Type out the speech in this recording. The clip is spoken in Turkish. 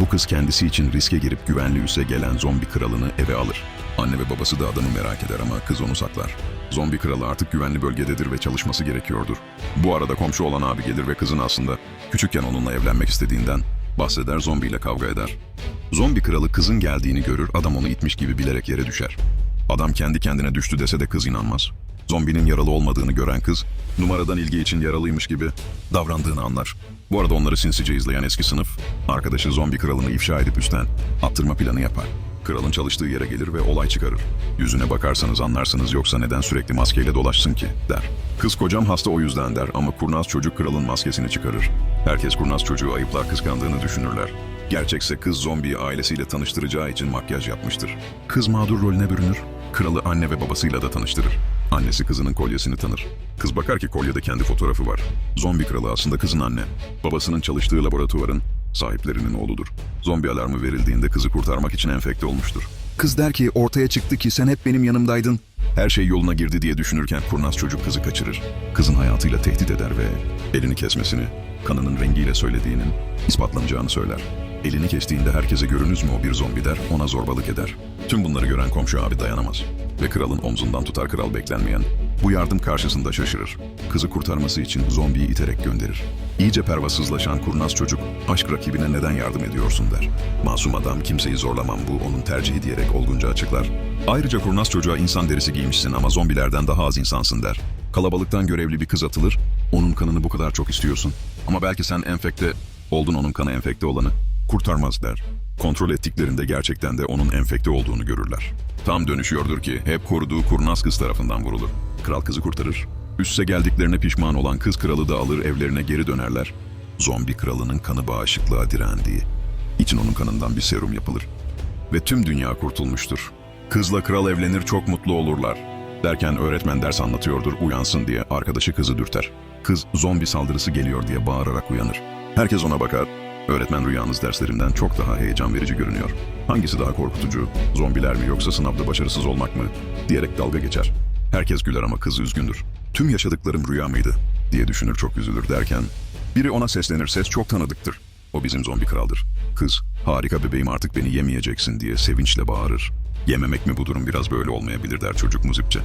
Bu kız kendisi için riske girip güvenli üsse gelen zombi kralını eve alır. Anne ve babası da adamı merak eder ama kız onu saklar. Zombi kralı artık güvenli bölgededir ve çalışması gerekiyordur. Bu arada komşu olan abi gelir ve kızın aslında küçükken onunla evlenmek istediğinden bahseder zombiyle kavga eder. Zombi kralı kızın geldiğini görür adam onu itmiş gibi bilerek yere düşer. Adam kendi kendine düştü dese de kız inanmaz. Zombinin yaralı olmadığını gören kız, numaradan ilgi için yaralıymış gibi davrandığını anlar. Bu arada onları sinsice izleyen eski sınıf, arkadaşı zombi kralını ifşa edip üstten attırma planı yapar. Kralın çalıştığı yere gelir ve olay çıkarır. Yüzüne bakarsanız anlarsınız yoksa neden sürekli maskeyle dolaşsın ki, der. Kız kocam hasta o yüzden der ama kurnaz çocuk kralın maskesini çıkarır. Herkes kurnaz çocuğu ayıplar kıskandığını düşünürler. Gerçekse kız zombiyi ailesiyle tanıştıracağı için makyaj yapmıştır. Kız mağdur rolüne bürünür. Kralı anne ve babasıyla da tanıştırır. Annesi kızının kolyesini tanır. Kız bakar ki kolyede kendi fotoğrafı var. Zombi kralı aslında kızın anne. Babasının çalıştığı laboratuvarın sahiplerinin oğludur. Zombi alarmı verildiğinde kızı kurtarmak için enfekte olmuştur. Kız der ki ortaya çıktı ki sen hep benim yanımdaydın. Her şey yoluna girdi diye düşünürken kurnaz çocuk kızı kaçırır. Kızın hayatıyla tehdit eder ve elini kesmesini, kanının rengiyle söylediğinin ispatlanacağını söyler. Elini kestiğinde herkese görünüz mü o bir zombi der, ona zorbalık eder. Tüm bunları gören komşu abi dayanamaz. Ve kralın omzundan tutar kral beklenmeyen. Bu yardım karşısında şaşırır. Kızı kurtarması için zombiyi iterek gönderir. İyice pervasızlaşan kurnaz çocuk, aşk rakibine neden yardım ediyorsun der. Masum adam kimseyi zorlamam bu onun tercihi diyerek olgunca açıklar. Ayrıca kurnaz çocuğa insan derisi giymişsin ama zombilerden daha az insansın der. Kalabalıktan görevli bir kız atılır, onun kanını bu kadar çok istiyorsun. Ama belki sen enfekte oldun onun kanı enfekte olanı kurtarmaz der. Kontrol ettiklerinde gerçekten de onun enfekte olduğunu görürler. Tam dönüşüyordur ki hep koruduğu kurnaz kız tarafından vurulur. Kral kızı kurtarır. Üsse geldiklerine pişman olan kız kralı da alır evlerine geri dönerler. Zombi kralının kanı bağışıklığa direndiği. için onun kanından bir serum yapılır. Ve tüm dünya kurtulmuştur. Kızla kral evlenir çok mutlu olurlar. Derken öğretmen ders anlatıyordur uyansın diye arkadaşı kızı dürter. Kız zombi saldırısı geliyor diye bağırarak uyanır. Herkes ona bakar. Öğretmen rüyanız derslerimden çok daha heyecan verici görünüyor. Hangisi daha korkutucu? Zombiler mi yoksa sınavda başarısız olmak mı? Diyerek dalga geçer. Herkes güler ama kız üzgündür. Tüm yaşadıklarım rüya mıydı? diye düşünür çok üzülür derken biri ona seslenir ses çok tanıdıktır. O bizim zombi kraldır. Kız harika bebeğim artık beni yemeyeceksin diye sevinçle bağırır. Yememek mi bu durum biraz böyle olmayabilir der çocuk muzipçe.